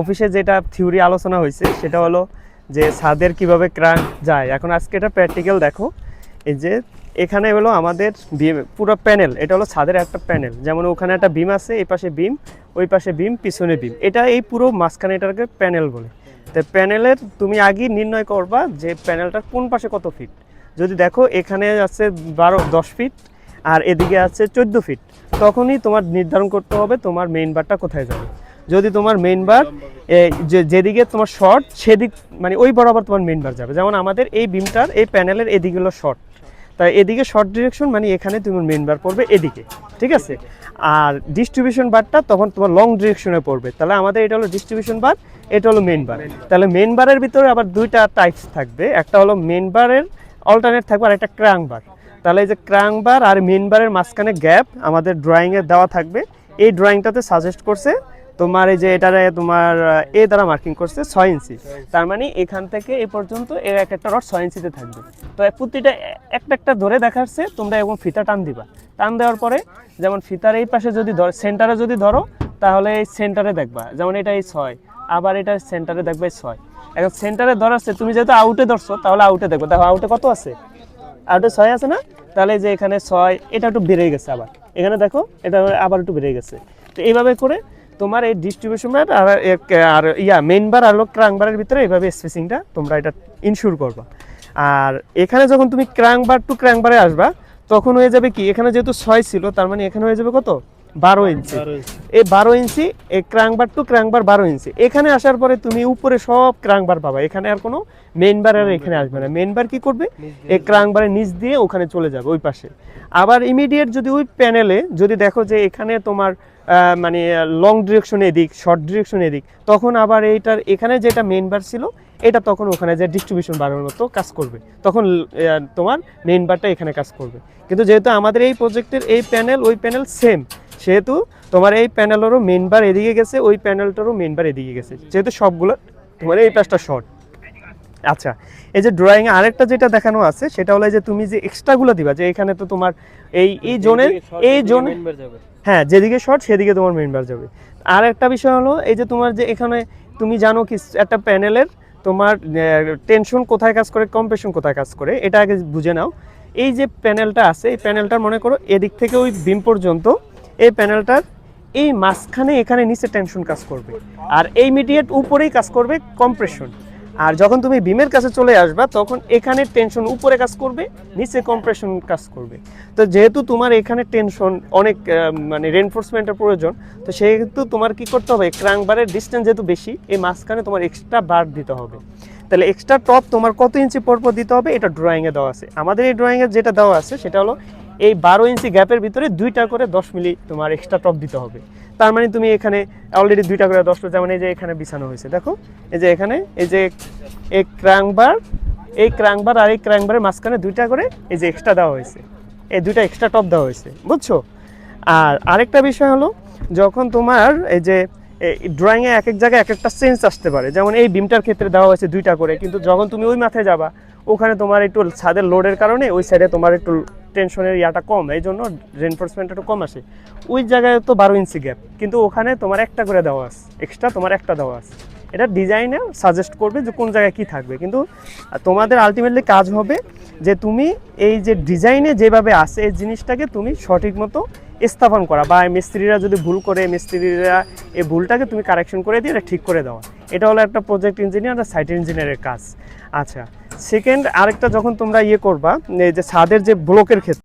অফিসে যেটা থিওরি আলোচনা হয়েছে, সেটা হলো যে ছাদের কীভাবে ক্রাং যায়। এখন আজকে এটা প্র্যাকটিক্যাল দেখো। এই যে এখানে হলো আমাদের বিম, পুরো প্যানেল এটা হলো ছাদের একটা প্যানেল যেমন ওখানে একটা বিম আছে, এই পাশে বিম, ওই পাশে বিম, পিছনে বিম। এটা এই পুরো মাঝখানে এটাকে প্যানেল বলে। তো প্যানেলের তুমি আগে নির্ণয় করবা যে প্যানেলটার কোন পাশে কত ফিট যদি দেখো এখানে আছে বারো, দশ ফিট আর এদিকে আছে চোদ্দ ফিট তখনই তোমার নির্ধারণ করতে হবে তোমার মেইন বারটা কোথায় যাবে। যদি তোমার মেইন বার যেদিকে তোমার শর্ট সেদিক মানে ওই বরাবর তোমার মেইন বার যাবে। যেমন আমাদের এই বিমটার এই প্যানেলের এদিকে হলো শর্ট তাই এদিকে শর্ট ডিরেকশন মানে এখানে তুমি মেইন বার পড়বে এদিকে, ঠিক আছে? আর ডিস্ট্রিবিউশন বারটা তখন তোমার লং ডিরেকশনে পড়বে। তাহলে আমাদের এটা হলো ডিস্ট্রিবিউশন বার এটা হলো মেইন বার তাহলে মেইন বারের ভিতরে আবার দুইটা টাইপস থাকবে। একটা হলো মেইন বারের অল্টারনেট থাকবে আর একটা ক্রাং বার তাহলে এই যে ক্রাং বার আর মেইন বারের মাঝখানে গ্যাপ আমাদের ড্রয়িংয়ে দেওয়া থাকবে। এই ড্রয়িংটাতে সাজেস্ট করছে তোমার এই যে এটারে তোমার এ দ্বারা মার্কিং করছে ছয় ইঞ্চি। তার মানে এখান থেকে এ পর্যন্ত এর এক একটা রড ছয় ইঞ্চিতে থাকবে। তো প্রতিটা একটা একটা ধরে দেখাচ্ছে, তোমরা এবং ফিতা টান দিবা। টান দেওয়ার পরে যেমন ফিতার এই পাশে যদি ধরো, সেন্টারে যদি ধরো, তাহলে এই সেন্টারে দেখবা। যেমন এটা এই ছয়, আবার এটা সেন্টারে দেখবে ছয়। এখন সেন্টারে ধরাচ্ছে তুমি যেহেতু আউটে ধরছো, তাহলে আউটে দেখো দেখো আউটে কত আছে? আউটে ছয় আছে না? তাহলে যে এখানে ছয়, এটা একটু বেড়ে গেছে আবার। এখানে দেখো, এটা আবার একটু বেড়ে গেছে। তো এইভাবে করে তোমার এই ডিস্ট্রিবিউশন বার আর আর ইয়া মেইন বার আর ক্রাং বারের ভিতরে এইভাবে স্পেসিংটা তোমরা এটা ইনশিওর করবা। আর এখানে যখন তুমি ক্রাং বার টু ক্রাং বারে আসবা, তখন হয়ে যাবে কি? এখানে যেহেতু ছয় ছিল, তার মানে এখানে হয়ে যাবে কত? বারো ইঞ্চি। এই বারো ইঞ্চি এই ক্রাংবার টু ক্রাংবার বারো ইঞ্চি। এখানে আসার পরে তুমি উপরে সব ক্রাংবার পাবা। এখানে আর কোনো মেইন বার আর এখানে আসবে না। মেইন বার কি করবে? এই ক্রাংবারের নিচ দিয়ে ওখানে চলে যাবে ওই পাশে। আবার ইমিডিয়েট যদি ওই প্যানেলে যদি দেখো যে এখানে তোমার মানে লং ডিরেকশন এদিক শর্ট ডিরেকশন এদিক তখন আবার এইটার এখানে যেটা মেইন বার ছিল এটা তখন ওখানে যে ডিস্ট্রিবিউশন বাড়ানোর মতো কাজ করবে। তখন তোমার মেইন বারটা এখানে কাজ করবে। কিন্তু যেহেতু আমাদের এই প্রজেক্টের এই প্যানেল ওই প্যানেল সেম সেহেতু তোমার এই প্যানেলেরও মেন বার এদিকে গেছে ওই প্যানেলটারও মেন বার এদিকে গেছে। যেহেতু সবগুলো তোমার এই পাশটা শর্ট আচ্ছা এই যে ড্রয়িং আরেকটা যেটা দেখানো আছে সেটা হলো যে তুমি যে এক্সট্রাগুলো দিবা যে এখানে তো তোমার এই এই জোনের এই জোন হ্যাঁ যেদিকে শর্ট সেদিকে তোমার মেন বার যাবে। আর একটা বিষয় হলো এই যে তোমার যে এখানে তুমি জানো কি একটা প্যানেলের তোমার টেনশন কোথায় কাজ করে কম্প্রেশন কোথায় কাজ করে এটা আগে বুঝে নাও। এই যে প্যানেলটা আছে এই প্যানেলটার মনে করো এদিক থেকে ওই বিম পর্যন্ত এই প্যানেলটার এই মাঝখানে এখানে নিচে টেনশন কাজ করবে। আর এই মিডিয়েট উপরেই কাজ করবে কম্প্রেশন আর যখন তুমি বিমের কাছে চলে আসবা, তখন এখানে টেনশন উপরে কাজ করবে, নিচে কম্প্রেশন কাজ করবে। তো যেহেতু তোমার এখানে টেনশন অনেক মানে রেনফোর্সমেন্টের প্রয়োজন, তো সেহেতু তোমার কি করতে হবে ক্রাংবারের ডিস্টেন্স যেহেতু বেশি, এই মাঝখানে তোমার এক্সট্রা বার দিতে হবে। তাহলে এক্সট্রা টপ তোমার কত ইঞ্চি পরপর দিতে হবে, এটা ড্রয়িংয়ে দেওয়া আছে। আমাদের এই ড্রয়িংয়ে যেটা দেওয়া আছে, সেটা হলো এই বারো ইঞ্চি গ্যাপের ভিতরে দুইটা করে দশ মিলি তোমার এক্সট্রা টপ দিতে হবে। তার মানে তুমি এখানে অলরেডি দুইটা করে দশটা যেমন এই যে এখানে বিছানো হয়েছে, দেখো, এই যে এখানে, এই যে এই ক্রাংবার এই ক্রাংবার আর এই ক্রাংবারের মাঝখানে দুইটা করে এই যে এক্সট্রা দেওয়া হয়েছে। এই দুইটা এক্সট্রা টপ দেওয়া হয়েছে, বুঝছ? আর আরেকটা বিষয় হলো, যখন তোমার এই যে ড্রয়িংয়ে এক এক জায়গায় এক একটা চেঞ্জ আসতে পারে, যেমন এই বিমটার ক্ষেত্রে দেওয়া হয়েছে দুইটা করে, কিন্তু যখন তুমি ওই মাথায় যাবা, ওখানে তোমার একটু ছাদের লোডের কারণে ওই সাইডে তোমার একটু টেনশনের ইয়াটা কম এই জন্য রেনফোর্সমেন্ট একটু কম আসে। ওই জায়গায় তো বারো ইঞ্চি গ্যাপ কিন্তু ওখানে তোমার একটা করে দেওয়া আছে এক্সট্রা তোমার একটা দেওয়া আছে। এটা ডিজাইনে সাজেস্ট করবে যে কোন জায়গায় কি থাকবে, কিন্তু তোমাদের আলটিমেটলি কাজ হবে যে তুমি এই যে ডিজাইনে যেভাবে আসে এই জিনিসটাকে তুমি সঠিক মতো স্থাপন করা, বা মিস্ত্রিরা যদি ভুল করে, মিস্ত্রিরা এই ভুলটাকে তুমি কারেকশন করে দিয়ে এটা ঠিক করে দেওয়া। এটা হলো একটা প্রজেক্ট ইঞ্জিনিয়ার আর সাইট ইঞ্জিনিয়ারের কাজ। আচ্ছা সেকেন্ড আরেকটা যখন তোমরা ইয়ে করবা যে ছাদের যে ব্লকের ক্ষেত্রে